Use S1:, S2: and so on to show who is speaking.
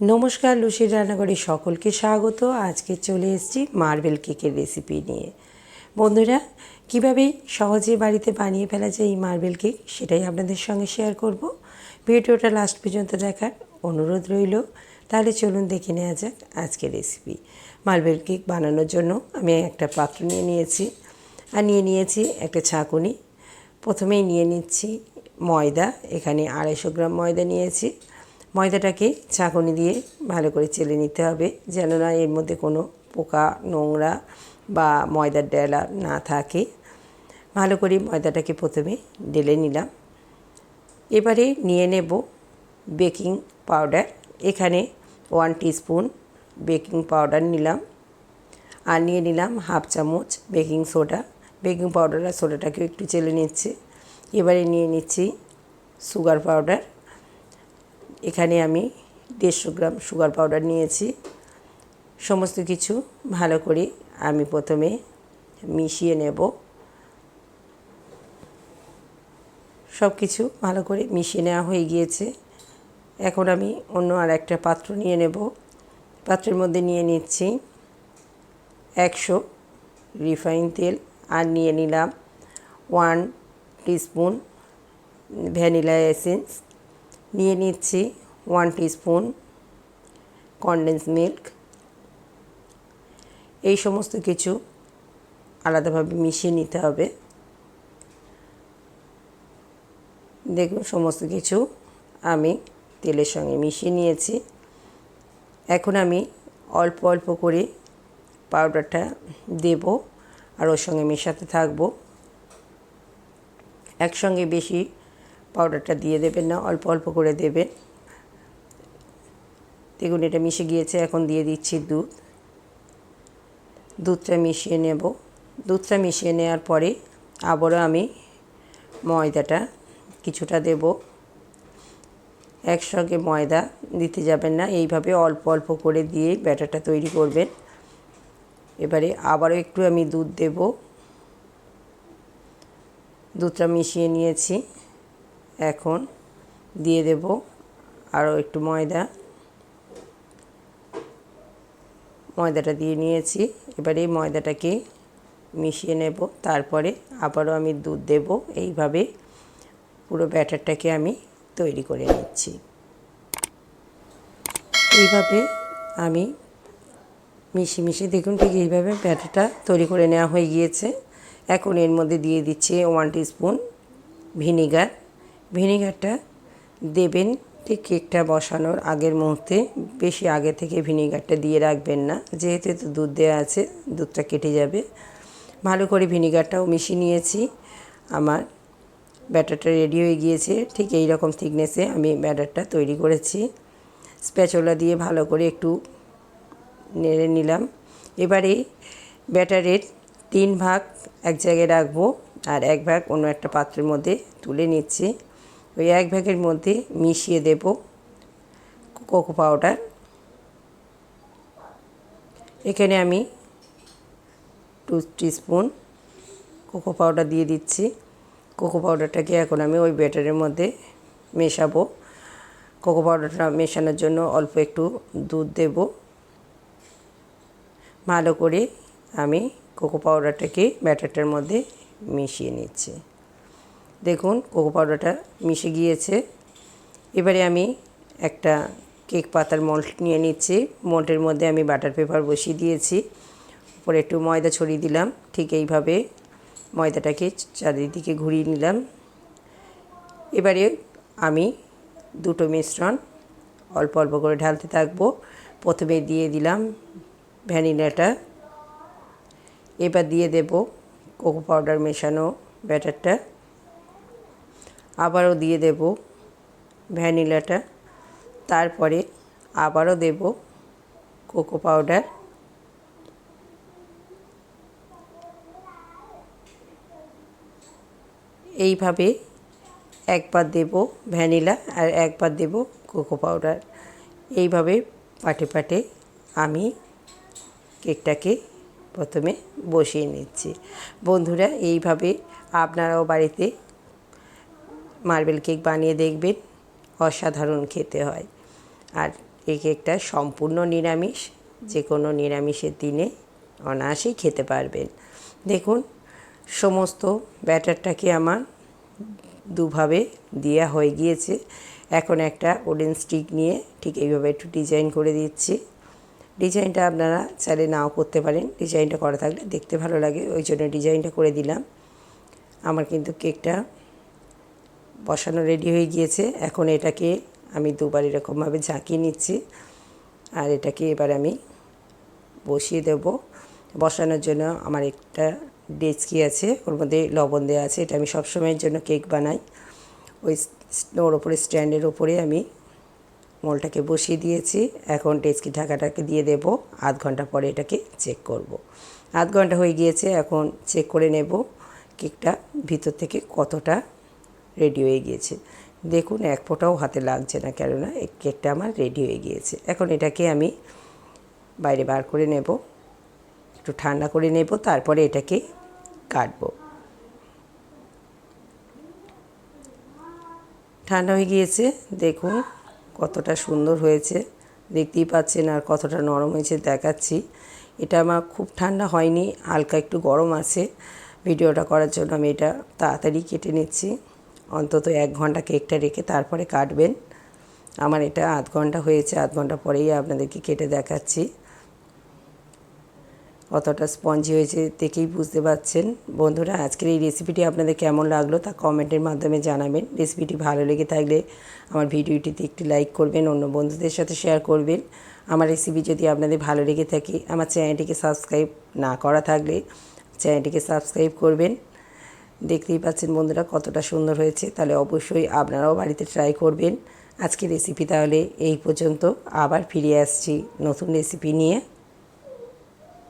S1: নমস্কার লুসির রান্নাঘরে সকলকে স্বাগত। আজকে চলে এসেছি মার্বেল কেকের রেসিপি নিয়ে। বন্ধুরা, কীভাবে সহজে বাড়িতে বানিয়ে ফেলা যায় এই মার্বেল কেক সেটাই আপনাদের সঙ্গে শেয়ার করব। ভিডিওটা লাস্ট পর্যন্ত দেখার অনুরোধ রইল। তাহলে চলুন দেখে নেওয়া যাক আজকের রেসিপি মার্বেল কেক বানানোর জন্য আমি একটা পাত্র নিয়ে নিয়েছি। আর নিয়ে নিয়েছি একটা ছাঁকুনি। প্রথমেই নিয়ে নিচ্ছি ময়দা, এখানে আড়াইশো গ্রাম ময়দা নিয়েছি। ময়দাটাকে ছাঁকনি দিয়ে ভালো করে চেলে নিতে হবে, যেন না এর মধ্যে কোনো পোকা, নোংরা বা ময়দার ডেলা না থাকে। ভালো করে ময়দাটাকে প্রথমে ঢেলে নিলাম। এবারে নিয়ে নেব বেকিং পাউডার। এখানে ওয়ান স্পুন বেকিং পাউডার নিলাম আর নিয়ে নিলাম হাফ চামচ বেকিং সোডা। বেকিং পাউডার আর সোডাটাকেও একটু চেলে নিচ্ছে। এবারে নিয়ে নিচ্ছি সুগার পাউডার। এখানে আমি দেড়শো গ্রাম সুগার পাউডার নিয়েছি। সমস্ত কিছু ভালো করে আমি প্রথমে মিশিয়ে নেব। সব কিছু ভালো করে মিশিয়ে নেওয়া হয়ে গিয়েছে। এখন আমি অন্য আর একটা পাত্র নিয়ে নেব। পাত্রের মধ্যে নিয়ে নিচ্ছি একশো রিফাইন তেল আর নিয়ে নিলাম ওয়ান টিস্পুন ভ্যানিলা এসেন্স নিয়ে নিচ্ছি ওয়ান স্পুন কনডেন্স মিল্ক এই সমস্ত কিছু আলাদাভাবে মিশিয়ে নিতে হবে। দেখুন, সমস্ত কিছু আমি তেলের সঙ্গে মিশিয়ে নিয়েছি। এখন আমি অল্প অল্প করে পাউডারটা দেব আর ওর সঙ্গে মেশাতে থাকব। একসঙ্গে বেশি পাউডারটা দিয়ে দেবেন না, অল্প অল্প করে দেবেন। দেখুন, এটা মিশে গিয়েছে, এখন দিয়ে দিচ্ছি দুধ। দুধটা মিশিয়ে নেব। দুধটা মিশিয়ে নেওয়ার পরে আবারও আমি ময়দাটা কিছুটা দেব। একসঙ্গে ময়দা দিতে যাবেন না, এইভাবে অল্প অল্প করে দিয়ে ব্যাটারটা তৈরি করবেন। এবারে আবারও একটু আমি দুধ দেব। দুধটা মিশিয়ে নিয়েছি। এখন দিয়ে দেব আরও একটু ময়দা। ময়দাটা দিয়ে নিয়েছি। এবারে এই ময়দাটাকে মিশিয়ে নেব। তারপরে আবারও আমি দুধ দেব। এইভাবে পুরো ব্যাটারটাকে আমি তৈরি করে নিচ্ছি। এইভাবে আমি মিশিয়ে মিশিয়ে দেখুন ঠিক এইভাবে ব্যাটারটা তৈরি করে নেওয়া হয়ে গিয়েছে। এখন এর মধ্যে দিয়ে দিচ্ছি ওয়ান স্পুন ভিনিগার। ভিনিগারটা দেবেন ঠিক কেকটা বসানোর আগের মুহূর্তে, বেশি আগে থেকে ভিনিগারটা দিয়ে রাখবেন না। যেহেতু তো দুধ দেওয়া আছে, দুধটা কেটে যাবে। ভালো করে ভিনিগারটাও মিশিয়ে নিয়েছি। আমার ব্যাটারটা রেডি হয়ে গিয়েছে। ঠিক এই রকম থিকনেসে আমি ব্যাটারটা তৈরি করেছি। স্প্যাচোলা দিয়ে ভালো করে একটু নেড়ে নিলাম। এবারে ব্যাটারের তিন ভাগ এক জায়গায় রাখব আর এক ভাগ অন্য একটা পাত্রের মধ্যে তুলে নিচ্ছি। ওই এক ভাগের মধ্যে মিশিয়ে দেব কোকো পাউডার। এখানে আমি টু স্পুন কোকো পাউডার দিয়ে দিচ্ছি। কোকো পাউডারটাকে এখন আমি ওই ব্যাটারের মধ্যে মেশাবো। কোকো পাউডারটা মেশানোর জন্য অল্প একটু দুধ দেব। ভালো করে আমি কোকো পাউডারটাকে ব্যাটারটার মধ্যে মিশিয়ে নিচ্ছি। দেখুন, কোকো পাউডারটা মিশে গিয়েছে। এবারে আমি একটা কেক পাতার মল্ট নিয়ে নিচ্ছি। মল্টের মধ্যে আমি বাটার পেপার বসিয়ে দিয়েছি। উপরে একটু ময়দা ছড়িয়ে দিলাম। ঠিক এইভাবে ময়দাটাকে চারিদিকে ঘুরিয়ে নিলাম। এবারে আমি দুটো মিশ্রণ অল্প অল্প করে ঢালতে থাকব। প্রথমে দিয়ে দিলাম ভ্যানিলাটা। এবার দিয়ে দেব কোকো পাউডার মেশানো ব্যাটারটা। আবারও দিয়ে দেব ভ্যানিলাটা। তারপরে আবারও দেব কোকো পাউডার। এইভাবে একবার দেব ভ্যানিলা আর একবার দেব কোকো পাউডার। এইভাবে পাটে পাটে আমি কেকটাকে প্রথমে বসিয়ে নিচ্ছি। বন্ধুরা, এইভাবে আপনারাও বাড়িতে মার্বেল কেক বানিয়ে দেখবেন। অসাধারণ খেতে হয়। আর এই কেকটা সম্পূর্ণ নিরামিষ যে কোনো নিরামিষের দিনে অনায়াসেই খেতে পারবেন। দেখুন, সমস্ত ব্যাটারটাকে আমার দুভাবে দেওয়া হয়ে গিয়েছে। এখন একটা ওডেন স্টিক নিয়ে ঠিক এইভাবে একটু ডিজাইন করে দিচ্ছি। ডিজাইনটা আপনারা চাইলে নাও করতে পারেন। ডিজাইনটা করা থাকলে দেখতে ভালো লাগে, ওই জন্য ডিজাইনটা করে দিলাম। আমার কিন্তু কেকটা বসানো রেডি হয়ে গিয়েছে। এখন এটাকে আমি দুবার এরকমভাবে ঝাঁকিয়ে নিচ্ছি। আর এটাকে এবার আমি বসিয়ে দেব। বসানোর জন্য আমার একটা ডেচকি আছে, ওর মধ্যে লবণ দেওয়া আছে। এটা আমি সবসময়ের জন্য কেক বানাই। ওই ওর ওপরে স্ট্যান্ডের ওপরে আমি মোলটাকে বসিয়ে দিয়েছি। এখন ডেচকি ঢাকাটাকে দিয়ে দেব। আধ ঘণ্টা পরে এটাকে চেক করব। আধ ঘণ্টা হয়ে গিয়েছে। এখন চেক করে নেব কেকটা ভিতর থেকে কতটা রেডি হয়ে গিয়েছে। দেখুন, এক ফোঁটাও হাতে লাগছে না কেননা এই কেকটা আমার রেডি হয়ে গিয়েছে। এখন এটাকে আমি বাইরে বার করে নেব, একটু ঠান্ডা করে নেব, তারপরে এটাকে কাটবো। ঠান্ডা হয়ে গিয়েছে, দেখুন কতটা সুন্দর হয়েছে। দেখতেই পাচ্ছেন আর কতটা নরম হয়েছে, দেখাচ্ছি। এটা আমার খুব ঠান্ডা হয়নি, হালকা একটু গরম আছে। ভিডিওটা করার জন্য আমি এটা তাড়াতাড়ি কেটে নিচ্ছি। অন্তত এক ঘণ্টা কেকটা রেখে তারপরে কাটবেন। আমার এটা আধ ঘণ্টা হয়েছে, আধ ঘণ্টা পরেই আপনাদেরকে কেটে দেখাচ্ছি। কতটা স্পঞ্জি হয়েছে দেখেই বুঝতে পারছেন। বন্ধুরা, আজকের এই রেসিপিটি আপনাদের কেমন লাগল তা কমেন্টের মাধ্যমে জানাবেন। রেসিপিটি ভালো লেগে থাকলে আমার ভিডিওটিতে একটি লাইক করবেন, অন্য বন্ধুদের সাথে শেয়ার করবেন। আমার রেসিপি যদি আপনাদের ভালো লেগে থাকে, আমার চ্যানেলটিকে সাবস্ক্রাইব না করা থাকলে চ্যানেলটিকে সাবস্ক্রাইব করবেন। দেখতেই পাচ্ছেন বন্ধুরা কতটা সুন্দর হয়েছে। তাহলে অবশ্যই আপনারাও বাড়িতে ট্রাই করবেন। আজকে রেসিপি তাহলে এই পর্যন্ত। আবার ফিরে আসছি নতুন রেসিপি নিয়ে।